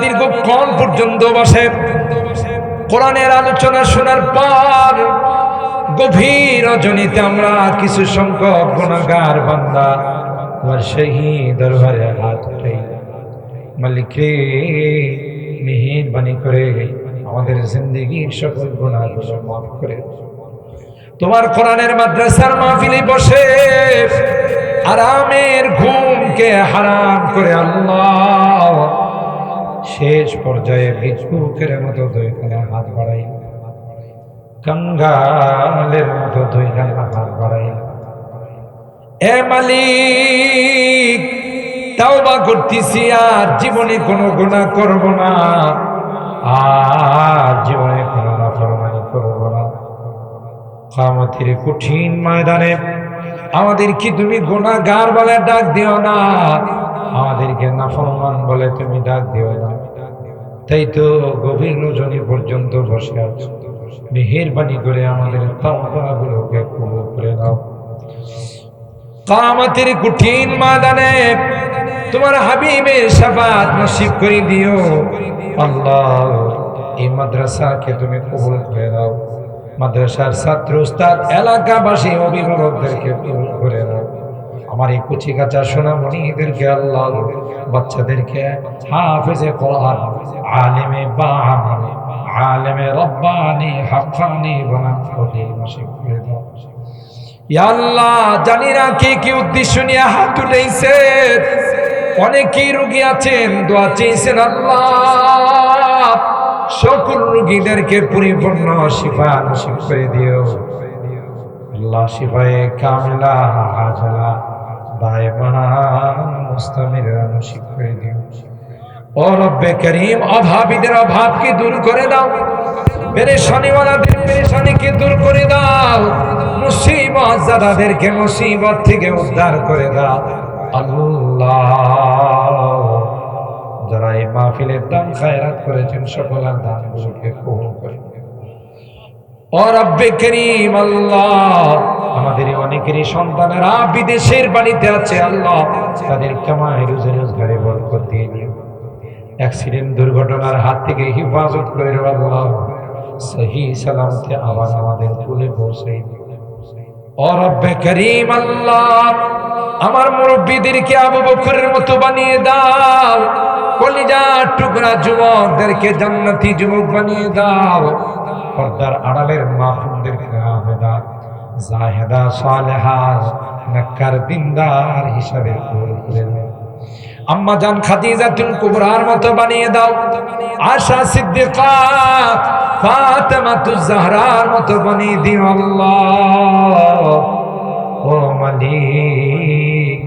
দীর্ঘক্ষণ পর্যন্ত বসে কোরআনের আলোচনা শোনার পর গভীর আমরা কিছু সংখ্যক গুণাগার বান্দা তোমার সেই দরবারে হাত করে আমাদের জিন্দগির সকল গুণাগুলো মাফ করে। তোমার কোরআনের মাদ্রাসার মাহফিলে বসে আরামের ঘুমকে হারাম করে আল্লাহ? শেষ পর্যায়ে ভিক্ষুকের মতো দুইখানে হাত বাড়াই। কঙ্গালের মতো দুইখানে হাত বাড়াই। এ মালিক, তাওবা করতেছি, আর জীবনে কোনো গুণা করব না। আর জীবনে কোনো নাফরমানি করব না। কামতের কঠিন ময়দানে আমাদের কি তুমি গুণাগার বলে ডাক দিও না। আমাদেরকে নাফরমান বলে তুমি ডাক দিও না। তাই তো গভীর রজনী পর্যন্ত বসে আছো। মেহেরবানি করে আমাদের তাওবাগুলোকে কবুল করে নাও। কামতের কঠিন ময়দানে তোমার হাবিবের শাফাত নসিব করে দিও। আল্লাহ, এই মাদ্রাসাকে তুমি কবুল করে দাও মাদ্রাসার ছাত্র উস্তাদ, এলাকাবাসী, অভিভাবকদেরকে করে দাও আমার এই কুচি কাঁচা সোনামণিদেরকে আল্লাহ, বাচ্চাদেরকে হাফেজে কোরআন, আলেমে বা আলেমে রব্বানি, হাক্কানি বানান করে দাও। আল্লাহ, জানি না কে কি উদ্দেশ্য নিয়ে হাত উঠেছে অনেকেই রোগী আছেন, দোয়া চেয়েছেন আল্লাহ। সকল রোগীদেরকে পরিপূর্ণ শিফা নসিব করে দিও। আল্লাহ শিফায়ে কামিলা, হাজলা দায়মা মুস্তামিরা নসিব করে দিও। ও রব্বে করিম, অভাবীদের অভাবকে দূর করে দাও। পেরেশানিওয়ালাদের পেরেশানিকে দূর করে দাও। মুসিবত জাদাদেরকে মুসিবত থেকে উদ্ধার করে দাও। আল্লাহ যারা এই মাহফিলের দান খায়রাত করেছেন সকলের দানগুলোকে কবুল করে ও রব্বে করিম আল্লাহ, আমাদের অনেকেরই সন্তানেরা বিদেশের বাড়িতে আছে আল্লাহ, তাদের রোজে রোজগারে অ্যাক্সিডেন্ট দুর্ঘটনার হাত থেকে হিফাজত করে আল্লাহ, সহি আবার আমাদের তুলে পৌঁছে ও করিম আল্লাহ, আমার মুরব্বীদেরকে আবু বকরের মতো বানিয়ে দাও। কলিজা টুকরা যুবকদেরকে জান্নাতি যুবক বানিয়ে দাও। পর্দার আড়ালের মাহফুমদেরকে আবেদা, জাহেদা, সালেহা, নাক্কার, দিনদার হিসাবে। আম্মা জান খাদিজাতুল কুবরার মতো বানিয়ে দাও। আশা সিদ্দিকা ফাতেমাতুজ জাহরার মতো বানিয়ে দিও আল্লাহ। ও মালিক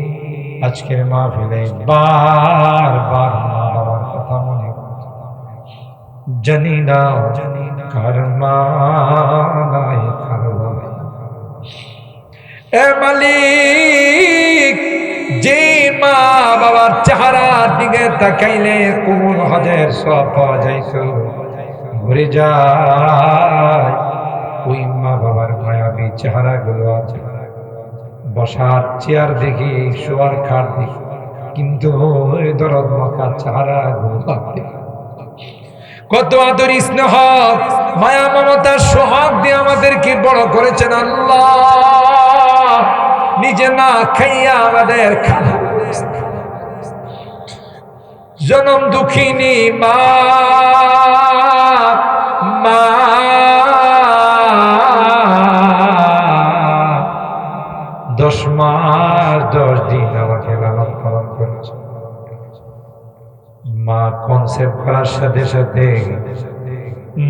আজকের মাহফিলে বার বার মা বাবার কথা মনে জানি না কার মা নাই কার বাবা। এ মালিক যে মা বাবার চেহারার দিকে তাকাইলে কোন হজের সব পাওয়া যাইত। ঘুরে যায়। ওই মা বাবার মায়াবী চেহারা গুলো আছে। বসার চেয়ার দেখি শোয়ার খাট দেখি। কিন্তু দরদ মাখা চেহারা গুলো দেখি কত আদর স্নেহ, মায়া মমতার সোহাগ দিয়ে আমাদেরকে বড় করেছেন আল্লাহ। নিজে না খাইয়া আমাদের জনম দুঃখিনী মা। দশ মাস, দশ দিন আমাকে লালন পালন করেছে। মা কনসেপ্ট করার সাথে সাথে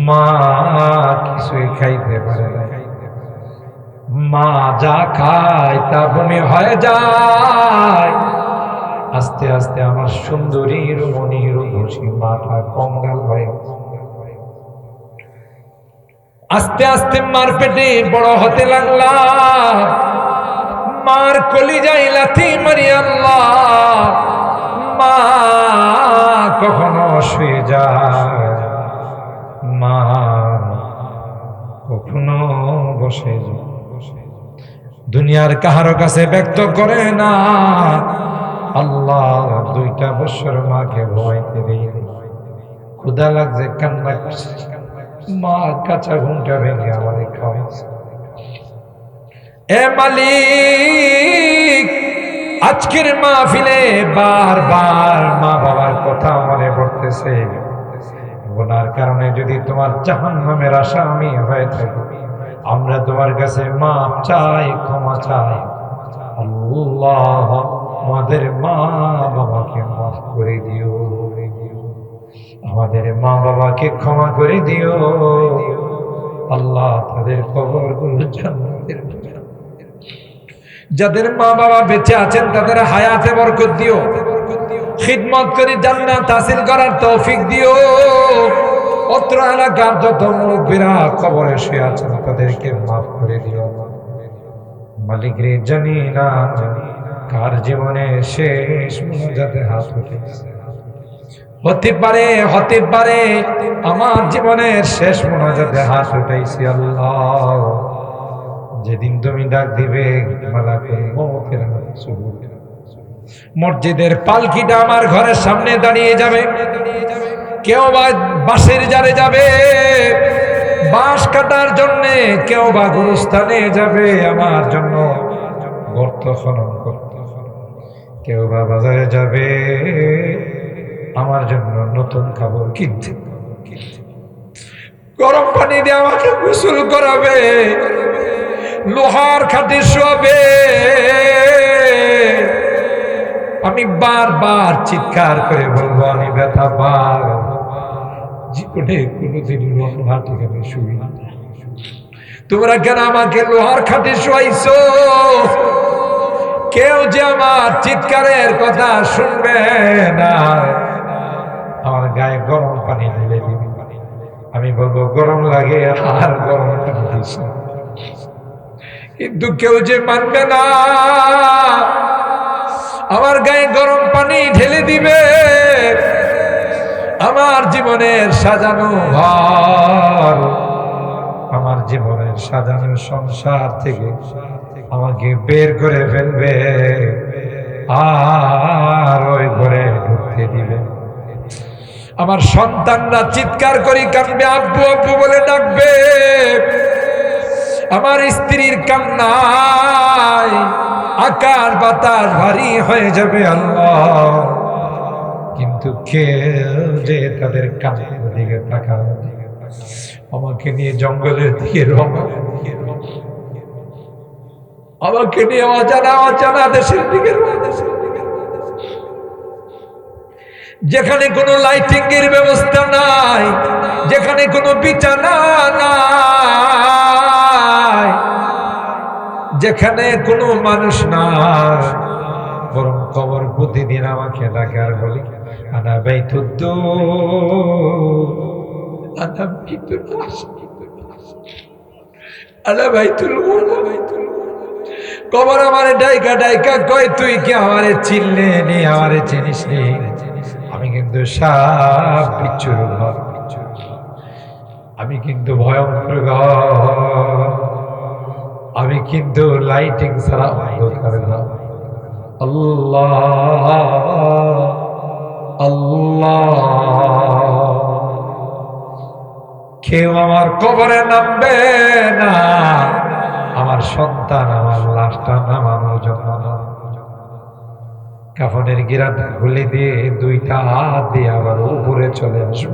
মা কিছুই খাইতে পারে মা যা খায় তা বমি হয়ে যায়। আস্তে আস্তে আমার সুন্দরী রমণী রূপসী মাটা কঙ্গাল হয়ে আস্তে আস্তে মার পেটে বড় হতে লাগলাম। মার কলি যাই লাথি মারি আল্লাহ। মা কখনো শুয়ে যায়। মা কখনো বসে দুনিয়ার কাহারো কাছে ব্যক্ত করে না। আল্লাহ দুইটা বছর মাকে ঘুমাইতে দিই ক্ষুদা লাগছে, কান্না করছে। মা কাঁচা ঘুমটা ভেঙে আমাদের খাওয়াইছে। এ মালিক, আজকের মাহফিলে বারবার মা বাবার কথা মনে পড়তেছে। গুনার কারণে যদি তোমার জাহান নামের আশা আমি হয়ে থাকি, আমরা তোমার কাছে মাপ চাই, ক্ষমা চাই। আল্লাহ আমাদের মা বাবাকে মাফ করে দিও। আমাদের মা বাবাকে ক্ষমা করে দিও। আল্লাহ তাদের কবরগুলো জান্নাতের যাদের মা বাবা বেঁচে আছেন, তাদের হায়াতে বরকত দিও। খিদমত করে জান্নাত হাসিল করার তৌফিক দিও। অত্র এলাকার যত মুরব্বীরা কবরে শুয়ে আছেন, তাদেরকে মাফ করে দিও। মালিক রে জানি না কার জীবনে শেষ মোনাজাতে হাত উঠেছে? হতে পারে হতে পারে, আমার জীবনের শেষ মোনাজাতে হাত উঠাইছি আল্লাহ। যেদিন তুমি ডাক দিবে মসজিদের পালকিটা আমার ঘরের সামনে দাঁড়িয়ে যাবে। কেউ বা বাঁশের জারে যাবে। বাঁশ কাটার জন্য কেউ বা গুরুস্থানে যাবে। আমার জন্য গর্ত খনন করতে কেউ বা বাজারে যাবে। আমার জন্য নতুন কাপড় কিনতে গরম পানি দিয়ে আমাকে গোসল করাবে। লোহার খাটে শোয়াবে আমি বারবার চিৎকার করে বলব, আমি ব্যথা পার জীবনে কোনোদিন লোহার খাটে আমি শুই তোমরা কেন আমাকে লোহার খাটে শোয়াইছো? কেউ যে আমার চিৎকারের কথা শুনবে না। আমার গায়ে গরম পানি ঢেলে দিবি। আমি বলব, গরম লাগে আর গরম পানি দিস। কিন্তু কেউ যে মানবে না, আমার গায়ে গরম পানি ঢেলে দিবে, আমার জীবনের সাজানো ঘর, আমার জীবনের সাজানো সংসার থেকে আমাকে বের করে ফেলবে, আর ওই ঘরে ঢুকতে দিবে। আমার সন্তানরা চিৎকার করি, কাঁদবে, আব্বু আব্বু বলে ডাকবে আমার স্ত্রীর কান্নায় আকাশ বাতাস ভারী হয়ে যাবে আল্লাহ। কিন্তু কেউ যে তাদের কান্নার দিকে তাকাবে আমাকে নিয়ে জঙ্গলের দিকে রওনা আমাকে নিয়ে অজানা অজানা দেশের দিকে যেখানে কোনো লাইটিং এর ব্যবস্থা নাই, যেখানে কোনো বিছানা নাই। যেখানে কোনো মানুষ নাই। বরং কবর প্রতিদিন আমাকে ডাকে আর বলি, আনা বাইতুদ্দ আনা বাইতুল আনা বাইতুল কবর আমারে ডাইকা ডাইকা কয় তুই কি আমারে চিনলে নি, আমারে চিনিস নি? আমি কিন্তু সাপ বিচ্ছুর ঘর। আমি কিন্তু ভয়ঙ্কর ঘর। কিন্তু লাইটিং ছাড়া অন্ধকার ঘর আল্লাহ আল্লাহ। কেউ আমার কবরে নামবে না। আমার সন্তান, আমার লাশটা নামানোর জন্য। না কাফনের গিরাটা খুলে দিয়ে দুইটা হাত দিয়ে আবার উপরে চলে আসব।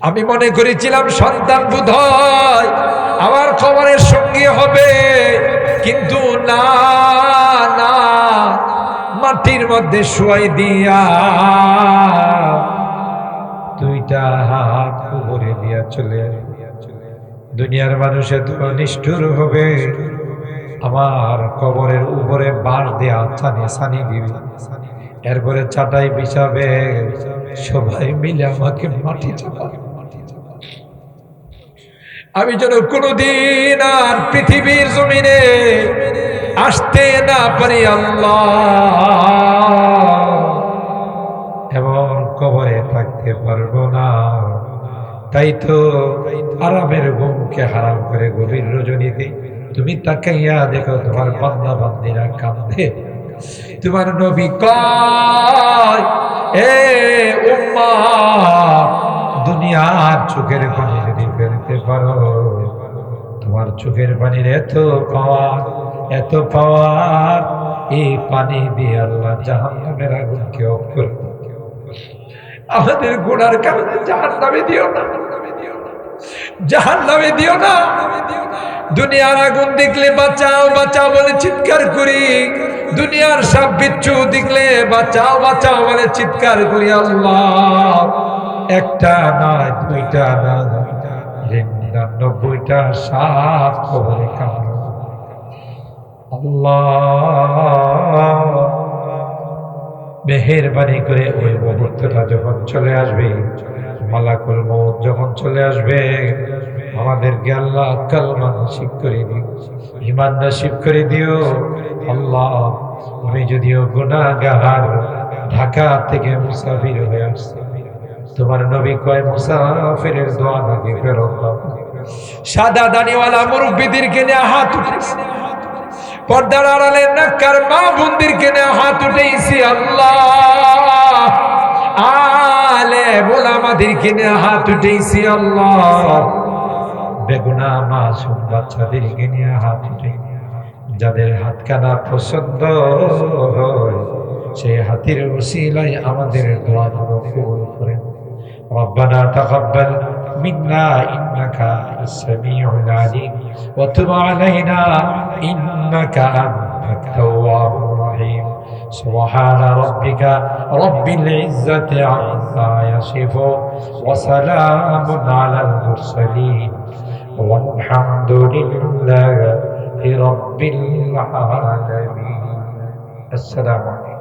আমি মনে করেছিলাম সন্তান বোধ হয় আমার খবরের সঙ্গে হবে। কিন্তু না না, মাটির মধ্যে শুয়াই দিয়া দুইটা হাত উপরে দিয়া চলে। দুনিয়ার মানুষে তো নিষ্ঠুর হবে। আমার কবরের উপরে বাঁশ দেয়া ছানি ছানি দিবে। এরপরে চাটাই বিছাবে। সবাই মিলে আমাকে মাটি চাপাবে আমি যেন কোনোদিন আর পৃথিবীর জমিনে আসতে না পারি, আল্লাহ। এবং কবরে থাকতে পারব না। তাই তো আরামের ঘুমকে হারাম করে গভীর রজনীতে তুমি তাকাইয়া দেখো, তোমার বান্দা বান্দিরা কান্দে তোমার নবী কয়, এ উম্মা দুনিয়ার চোখের পানি তোমার চোখের পানির এত পাওয়ার এত পাওয়ার। এই পানি দিয়ে আল্লাহ জাহান্নামের আগুনকে অফ করে। আমাদের গুণার কারণে জাহান নামে দিও না। জাহান নামে দিও না। দুনিয়ার আগুন দেখলে বাঁচাও বাঁচাও বলে চিৎকার করি। দুনিয়ার সব বিচ্ছু দেখলে বাঁচাও বাঁচাও বলে চিৎকার করি আল্লাহ। একটা নয়, দুইটা না নিরানব্বইটা সাপ খবরে কামড় মেহেরবানি করে ওই মুহূর্তটা যখন চলে আসবে, মালাকুল মৌত যখন চলে আসবে, আমাদেরকে আল্লাহ কালমা নসিব করে দিও। ইমান নসিব করে দিও। আল্লাহ আমি যদিও গুনাগার ঢাকা থেকে মুসাফির হয়ে আসছি। তোমার নবী কয়, মুসাফিরের দোয়া নাকি ফেরত। সাদা দাড়িওয়ালা মুরব্বীদের কেনে হাত উঠেছে। পর্দার আড়ালে নাকার মা বন্দির কেনে হাত উঠেছি, আল্লাহ। আলে বোলামাদেরকে কেনে হাত উঠেছি, আল্লাহ। বেগুনা মাসুম বাচ্চাদের কেনে হাত উঠে। যাদের হাত কানা পছন্দ হয়, সেই হাতের ওসিলায় আমাদের দোয়া কবুল করে রব্বানা তাকাব্বাল منا إنك السميع العليم. وتب علينا إنك أنت التواب الرحيم. سبحان ربك رب العزة عما يصفون. وسلام على المرسلين. والحمد لله رب العالمين. السلام عليكم.